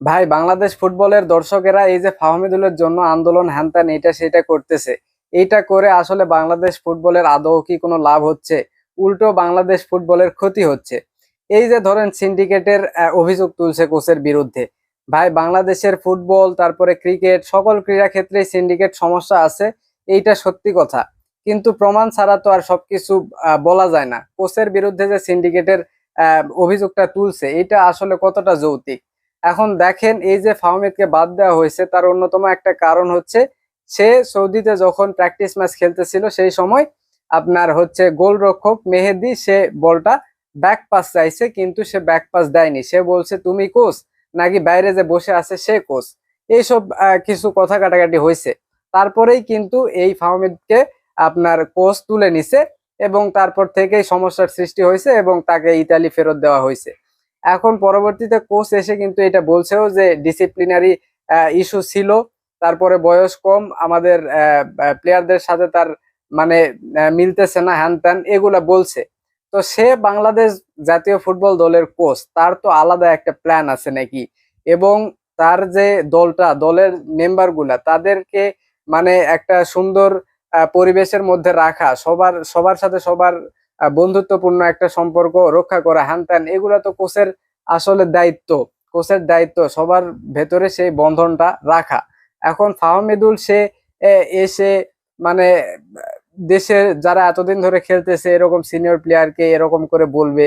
ভাই, বাংলাদেশ ফুটবলের দর্শকেরা এই যে ফাহমিদুলের জন্য আন্দোলন হ্যানত্যান, এটা সেটা করতেছে। এইটা করে আসলে বাংলাদেশ ফুটবলের আদৌ কি কোনো লাভ হচ্ছে? উল্টো বাংলাদেশ ফুটবলের ক্ষতি হচ্ছে। এই যে ধরেন সিন্ডিকেটের অভিযোগ তুলছে কোচের বিরুদ্ধে। ভাই, বাংলাদেশের ফুটবল, তারপরে ক্রিকেট, সকল ক্রীড়া ক্ষেত্রে সিন্ডিকেট সমস্যা আছে, এইটা সত্যি কথা। কিন্তু প্রমাণ ছাড়া তো আর সবকিছু বলা যায় না। কোচের বিরুদ্ধে যে সিন্ডিকেটের অভিযোগটা তুলছে, এটা আসলে কতটা যৌক্তিক? এখন দেখেন এই যে ফাহমিদকে বাদ দেওয়া হয়েছে, তার অন্যতম একটা কারণ হচ্ছে সে সৌদিতে যখন প্র্যাকটিস ম্যাচ খেলতেছিল সেই সময় আপনার হচ্ছে গোলরক্ষক মেহেদি, সে বলটা ব্যাক পাস চাইছে কিন্তু সে ব্যাক পাস দেয়নি। সে বলছে, তুমি কোচ নাকি বাইরে যে বসে আছে সে কোচ এইসব কিছু কথা কাটাকাটি হয়েছে। তারপরেই কিন্তু এই ফাহমিদকে আপনার কোচ তুলে নিছে এবং তারপর থেকেই সমস্যার সৃষ্টি হয়েছে এবং তাকে ইতালি ফেরত দেওয়া হয়েছে। এখন পরবর্তীতে কোচ এসে কিন্তু এটা বলছেও যে ডিসিপ্লিনারি ইস্যু ছিল। তারপরে বয়স কম, আমাদের প্লেয়ারদের সাথে তার মানে মিলতেছে না হ্যান ত্যান এগুলা বলছে। তো সে বাংলাদেশ জাতীয় ফুটবল দলের কোচ তার তো আলাদা একটা প্ল্যান আছে নাকি? এবং তার যে দলটা, দলের মেম্বারগুলা তাদেরকে মানে একটা সুন্দর পরিবেশের মধ্যে রাখা, সবার সবার সাথে সবার বন্ধুত্বপূর্ণ একটা সম্পর্ক রক্ষা করা হ্যান এগুলা তো কোচের আসলে দায়িত্ব। কোচের দায়িত্ব, সবার ভেতরে সেই বন্ধনটা রাখা। এখন ফাহমিদুল সে এসে মানে দেশের যারা এতদিন ধরে খেলতেছে, এরকম সিনিয়র প্লেয়ারকে এরকম করে বলবে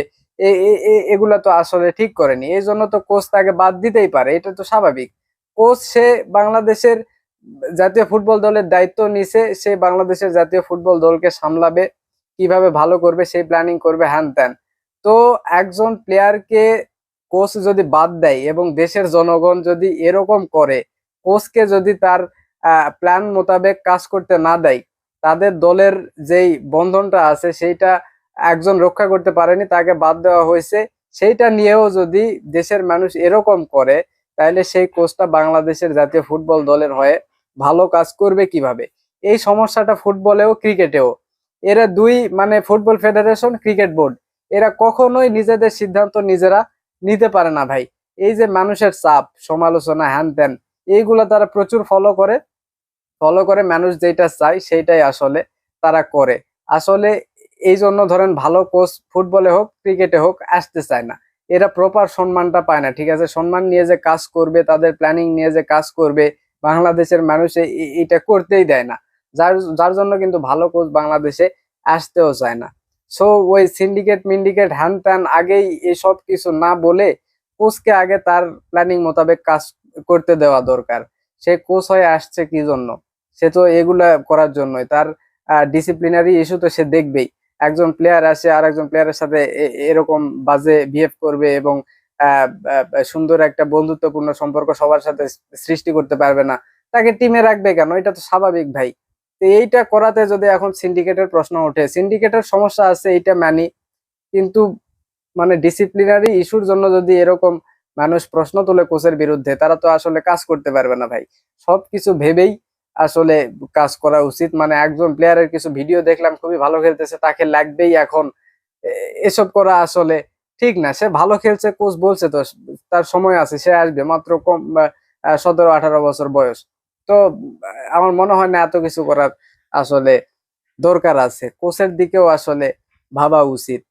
এগুলা তো আসলে ঠিক করেনি। এই জন্য তো কোচ তাকে বাদ দিতেই পারে, এটা তো স্বাভাবিক। কোচ, সে বাংলাদেশের জাতীয় ফুটবল দলের দায়িত্ব নিছে, সে বাংলাদেশের জাতীয় ফুটবল দলকে সামলাবে কীভাবে ভালো করবে, সেই প্ল্যানিং করবে, হ্যান ত্যান। তো একজন প্লেয়ারকে কোচ যদি বাদ দেয় এবং দেশের জনগণ যদি এরকম করে কোচকে যদি তার প্ল্যান মোতাবেক কাজ করতে না দেয়, তাদের দলের যেই বন্ধনটা আছে, সেইটা একজন রক্ষা করতে পারেনি, তাকে বাদ দেওয়া হয়েছে। সেইটা নিয়েও যদি দেশের মানুষ এরকম করে, তাহলে সেই কোচটা বাংলাদেশের জাতীয় ফুটবল দলের হয়ে ভালো কাজ করবে কীভাবে? এই সমস্যাটা ফুটবলেও ক্রিকেটেও এরা দুই মানে ফুটবল ফেডারেশন, ক্রিকেট বোর্ড। এরা কখনোই নিজেদের সিদ্ধান্ত নিজেরা নিতে পারে না ভাই। এই যে মানুষের চাপ, সমালোচনা হ্যান ত্যান এইগুলো তারা প্রচুর ফলো করে। ফলো করে, মানুষ যেটা চায় সেইটাই আসলে তারা করে। আসলে এই জন্য ধরেন ভালো কোচ ফুটবলে হোক, ক্রিকেটে হোক, আসতে চায় না। এরা প্রপার সম্মানটা পায় না, ঠিক আছে? সম্মান নিয়ে যে কাজ করবে, তাদের প্ল্যানিং নিয়ে যে কাজ করবে, বাংলাদেশের মানুষ এটা করতেই দেয় না। যার যার জন্য কিন্তু ভালো কোচ বাংলাদেশে আসতেও চায় না। সো ওই সিন্ডিকেট মিন্ডিকেট হ্যান ত্যান আগেই এসব কিছু না বলে কোচকে আগে তার প্ল্যানিং মোতাবেক কাজ করতে দেওয়া দরকার। সে কোচ হয়ে আসছে কি জন্য? সে তো এগুলা করার জন্যই। তার ডিসিপ্লিনারি ইস্যু তো সে দেখবেই। একজন প্লেয়ার আসে আর একজন প্লেয়ারের সাথে এরকম বাজে বিহেভ করবে এবং সুন্দর একটা বন্ধুত্বপূর্ণ সম্পর্ক সবার সাথে সৃষ্টি করতে পারবে না। তাকে টিমে রাখবে কেন? এটা তো স্বাভাবিক ভাই। তো এইটা করাতে যদি এখন সিন্ডিকেটের প্রশ্ন ওঠে সিন্ডিকেটের সমস্যা আছে এইটা মানি, কিন্তু মানে ডিসিপ্লিনারি ইস্যুর জন্য যদি এরকম মানুষ প্রশ্ন তোলে কোচের বিরুদ্ধে, তারা তো আসলে কাজ করতে পারবে না ভাই। সবকিছু ভেবেই আসলে কাজ করা উচিত। মানে একজন প্লেয়ারের কিছু ভিডিও দেখলাম, খুবই ভালো খেলতেছে, তাকে লাগবেই এখন। এসব করা আসলে ঠিক না। সে ভালো খেলছে কোচ বলছে তো, তার সময় আছে, সে আসবে, মাত্র কম সতেরো আঠারো বছর বয়স। তো, আমার মনে হয় না এত কিছু করার আসলে দরকার আছে। কোচের দিকেও আসলে ভাবা উচিত।